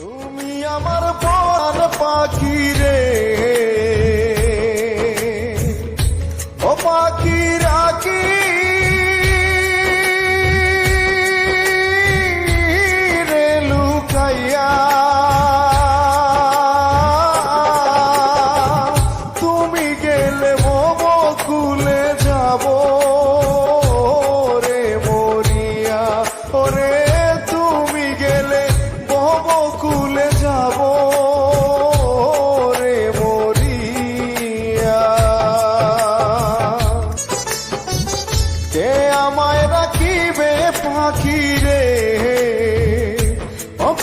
তুমি আমার পাখি রে।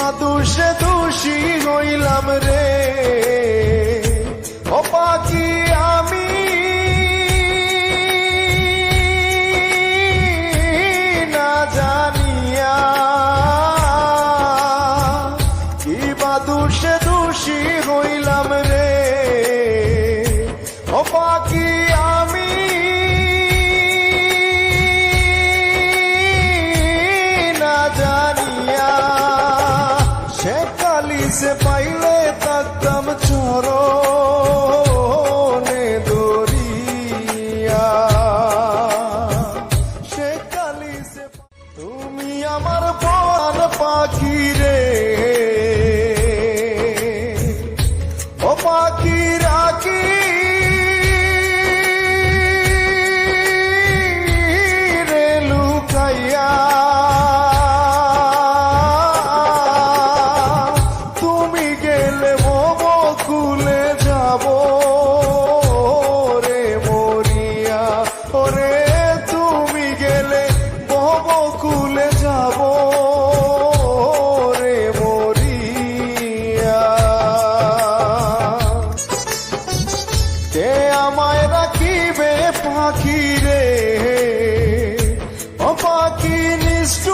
পাতুষে দোষী হই সে আমায় রাখিবে পাখি রে ও পাখি নিষ্ঠ